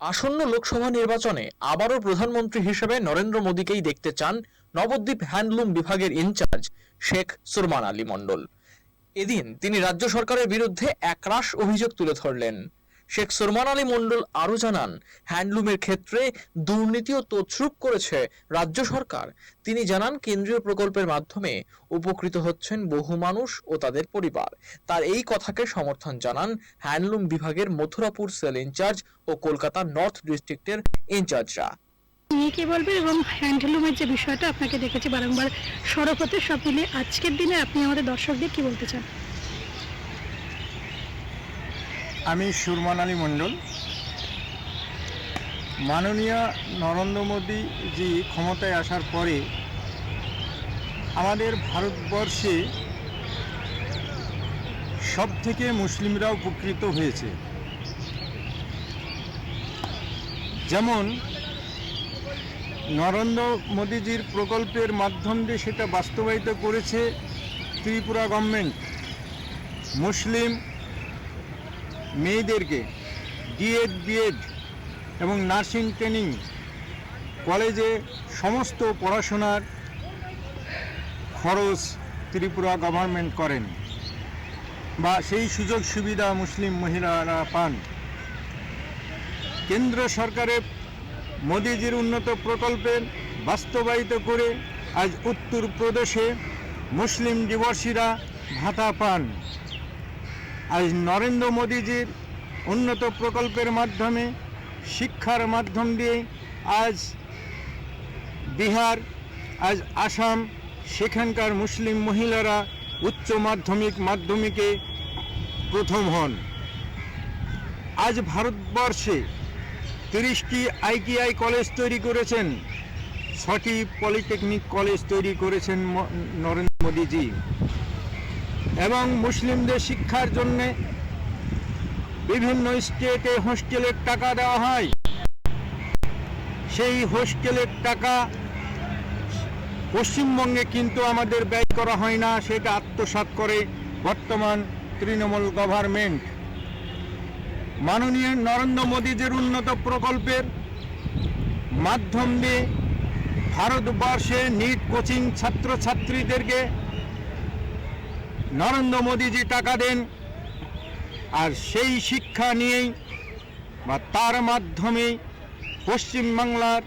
আসন্ন লোকসভা নির্বাচনে আবারও প্রধানমন্ত্রী হিসেবে নরেন্দ্র মোদীকেই দেখতে চান নবদ্বীপ হ্যান্ডলুম বিভাগের ইনচার্জ শেখ সুরমান আলী মণ্ডল। এদিন তিনি রাজ্য সরকারের বিরুদ্ধে একরাশ অভিযোগ তুলে ধরলেন। শেখ সুরমান আলী মণ্ডল আরও জানান, হ্যান্ডলুমের ক্ষেত্রে দুর্নীতি ও তছরূপ করেছে রাজ্য সরকার। তিনি জানান, কেন্দ্রীয় প্রকল্পের মাধ্যমে উপকৃত হচ্ছেন বহু মানুষ ও তাদের পরিবার। তার এই কথাকে সমর্থন জানান হ্যান্ডলুম বিভাগের মথুরাপুর সেল ইনচার্জ ও কলকাতা নর্থ ডিস্ট্রিক্টের ইনচার্জরা। কি বলবেন এবং হ্যান্ডলুমের যে বিষয়টা আপনাকে দেখেছি বারংবার সড়ক হতে সব মিলিয়ে আজকের দিনে আপনি আমাদের দর্শকদের কি বলতে চান? আমি সুরমান আলী মণ্ডল। মাননীয় নরেন্দ্র মোদীজি ক্ষমতায় আসার পরে আমাদের ভারতবর্ষে সব থেকে মুসলিমরা উপকৃত হয়েছে। যেমন নরেন্দ্র মোদীজির প্রকল্পের মাধ্যম দিয়ে সেটা বাস্তবায়িত করেছে ত্রিপুরা গভর্নমেন্ট। মুসলিম মেয়েদেরকে ডিএড বিএড এবং নার্সিং ট্রেনিং কলেজে সমস্ত পড়াশোনার খরচ ত্রিপুরা গভর্নমেন্ট করেন বা সেই সুযোগ সুবিধা মুসলিম মহিলারা পান। কেন্দ্র সরকারের মোদিজির উন্নত প্রকল্পের বাস্তবায়িত করে আজ উত্তরপ্রদেশে মুসলিম দিবসীরা ভাতা পান। আজ নরেন্দ্র মোদীজির উন্নত প্রকল্পের মাধ্যমে, শিক্ষার মাধ্যম দিয়ে আজ বিহার, আজ আসাম, সেখানকার মুসলিম মহিলারা উচ্চ মাধ্যমিক, মাধ্যমিকে প্রথম হন। আজ ভারতবর্ষে তিরিশটি আইটিআই কলেজ তৈরি করেছেন। ছটি পলিটেকনিক কলেজ তৈরি করেছেন নরেন্দ্র মোদীজি। এবং মুসলিমদের শিক্ষার জন্য বিভিন্ন স্টেটে হোস্টেলের টাকা দেওয়া হয়। সেই হোস্টেলের টাকা পশ্চিমবঙ্গে কিন্তু আমাদের ব্যয় করা হয় না, সেটা আত্মসাৎ করে বর্তমান তৃণমূল গভর্নমেন্ট। মাননীয় নরেন্দ্র মোদীজির উন্নত প্রকল্পের মাধ্যম দিয়ে ভারতবর্ষে নিট কোচিং ছাত্রছাত্রীদেরকে নরেন্দ্র মোদীজি টাকা দেন, আর সেই শিক্ষা নিয়েই বা তার মাধ্যমে পশ্চিমবাংলার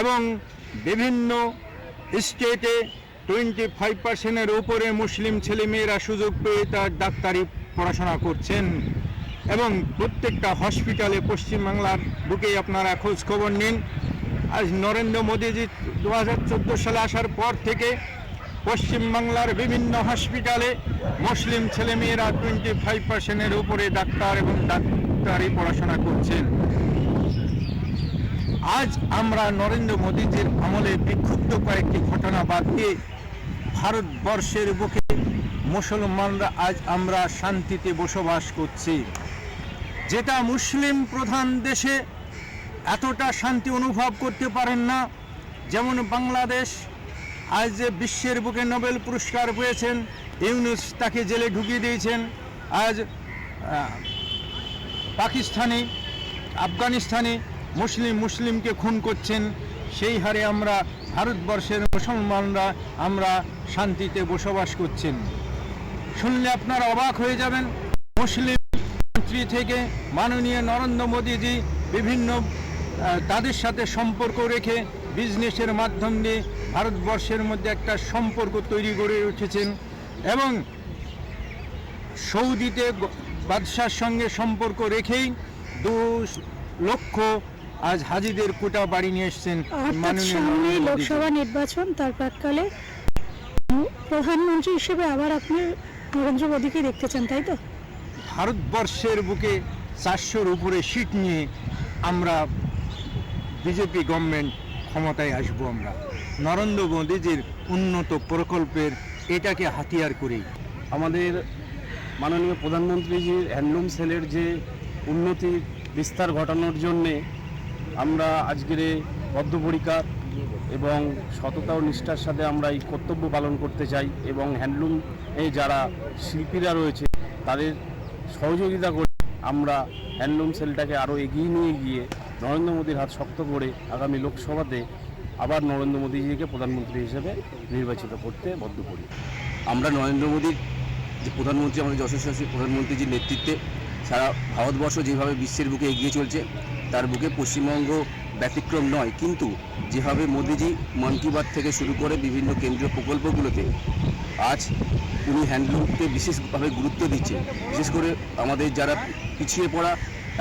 এবং বিভিন্ন স্টেটে টোয়েন্টি ফাইভ পার্সেন্টের উপরে মুসলিম ছেলেমেয়েরা সুযোগ পেয়ে তার ডাক্তারি পড়াশোনা করছেন। এবং প্রত্যেকটা হসপিটালে পশ্চিমবাংলার বুকে আপনারা খোঁজ খবর নিন। আজ নরেন্দ্র মোদীজি দু হাজার চোদ্দ সালে আসার পর থেকে পশ্চিমবাংলার বিভিন্ন হসপিটালে মুসলিম ছেলেমেয়েরা টোয়েন্টি ফাইভ পার্সেন্টের উপরে ডাক্তার এবং ডাক্তারি পড়াশোনা করছেন। আজ আমরা নরেন্দ্র মোদীজির আমলে বিক্ষুব্ধ কয়েকটি ঘটনা বাদ দিয়ে ভারতবর্ষের বুকে মুসলমানরা আজ আমরা শান্তিতে বসবাস করছি। যেটা মুসলিম প্রধান দেশে এতটা শান্তি অনুভব করতে পারেন না, যেমন বাংলাদেশ আজ যে বিশ্বের বুকে নোবেল পুরস্কার পেয়েছেন, ইউনুস তাকে জেলে ঢুকিয়ে দিয়েছেন। আজ পাকিস্তানি, আফগানিস্তানে মুসলিম মুসলিমকে খুন করছেন। সেই হারে আমরা ভারতবর্ষের মুসলমানরা আমরা শান্তিতে বসবাস করছেন। শুনলে আপনারা অবাক হয়ে যাবেন, মুসলিম মন্ত্রী থেকে মাননীয় নরেন্দ্র মোদীজি বিভিন্ন তাদের সাথে সম্পর্ক রেখে বিজনেসের মাধ্যম দিয়ে ভারতবর্ষের মধ্যে একটা সম্পর্ক তৈরি করে উঠেছেন এবং সৌদিতে বাদশার সঙ্গে সম্পর্ক রেখেই দু লক্ষ আজ হাজিদের কোটা বাড়ি নিয়ে এসছেন সামনে লোকসভা নির্বাচন তার প্রাককালে প্রধানমন্ত্রী হিসেবে আবার আপনি নরেন্দ্র মোদীকে দেখতে চান তাই তো? ভারতবর্ষের বুকে চারশোর উপরে সিট নিয়ে আমরা বিজেপি গভর্নমেন্ট ক্ষমতায় আসব আমরা। নরেন্দ্র মোদীজির উন্নত প্রকল্পের এটাকে হাতিয়ার করেই আমাদের মাননীয় প্রধানমন্ত্রীজির হ্যান্ডলুম সেলের যে উন্নতি বিস্তার ঘটানোর জন্যে আমরা আজকের বদ্ধপরিকার এবং সততা ও নিষ্ঠার সাথে আমরা এই কর্তব্য পালন করতে চাই এবং হ্যান্ডলুম এ যারা শিল্পীরা রয়েছে, তাদের সহযোগিতা করে আমরা হ্যান্ডলুম সেলটাকে আরও এগিয়ে নিয়ে গিয়ে নরেন্দ্র মোদীর হাত শক্ত করে আগামী লোকসভাতে আবার নরেন্দ্র মোদীজিকে প্রধানমন্ত্রী হিসেবে নির্বাচিত করতে বদ্ধপরি আমরা নরেন্দ্র মোদীর যে প্রধানমন্ত্রী, আমাদের যশস্বী প্রধানমন্ত্রীজির নেতৃত্বে সারা ভারতবর্ষ যেভাবে বিশ্বের বুকে এগিয়ে চলছে, তার বুকে পশ্চিমবঙ্গ ব্যতিক্রম নয়। কিন্তু যেভাবে মোদিজি মন কি বাত থেকে শুরু করে বিভিন্ন কেন্দ্রীয় প্রকল্পগুলোতে আজ উনি হ্যান্ডলুমকে বিশেষভাবে গুরুত্ব দিচ্ছে বিশেষ করে আমাদের যারা পিছিয়ে পড়া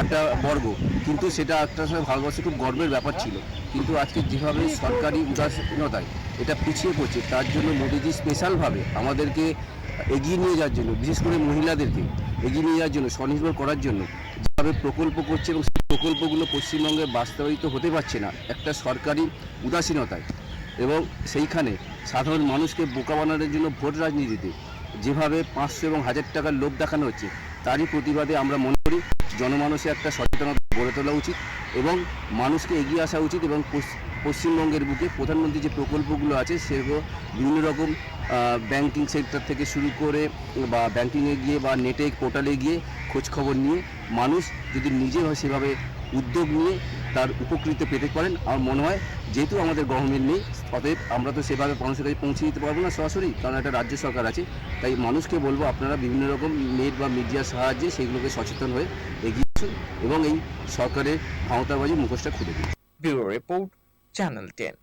একটা বর্গ কিন্তু সেটা একটা সময় ভারতবর্ষে খুব গর্বের ব্যাপার ছিল। কিন্তু আজকে যেভাবে সরকারি উদাসীনতায় এটা পিছিয়ে পড়ছে, তার জন্য মোদিজি স্পেশালভাবে আমাদেরকে এগিয়ে নিয়ে যাওয়ার জন্য, বিশেষ করে মহিলাদেরকে এগিয়ে নিয়ে যাওয়ার জন্য, স্বনির্ভর করার জন্য যেভাবে প্রকল্প করছে এবং সেই প্রকল্পগুলো পশ্চিমবঙ্গে বাস্তবায়িত হতে পারছে না, একটা সরকারি উদাসীনতায়। এবং সেইখানে সাধারণ মানুষকে বোকা বানানোর জন্য ভোট রাজনীতিতে যেভাবে পাঁচশো এবং হাজার টাকার লোভ দেখানো হচ্ছে, তারই প্রতিবাদে আমরা মনে করি জনমানসে একটা সচেতনতা গড়ে তোলা উচিত এবং মানুষকে এগিয়ে আসা উচিত এবং পশ্চিমবঙ্গের বুকে প্রধানমন্ত্রী যে প্রকল্পগুলো আছে সেগুলো বিভিন্ন রকম ব্যাংকিং সেক্টর থেকে শুরু করে বা ব্যাংকিংয়ে গিয়ে বা নেটে পোর্টালে গিয়ে খোঁজ খবর নিয়ে মানুষ যদি নিজে সেভাবে উদ্যোগ নিয়ে তার উপকৃত পেতে পারেন। আমার মনে হয় যেহেতু আমাদের গভর্নমেন্ট নেই অতএব আমরা তো সেভাবে মানুষের কাছে পৌঁছে দিতে পারব না সরাসরি, কারণ একটা রাজ্য সরকার আছে। তাই মানুষকে বলব আপনারা বিভিন্ন রকম নেট বা মিডিয়ার সাহায্যে সেগুলোকে সচেতন হয়ে এগিয়ে আসুন এবং এই সরকারের ক্ষমতাবাজি মুখোশটা খুলে দিন। Bureau report, channel ten.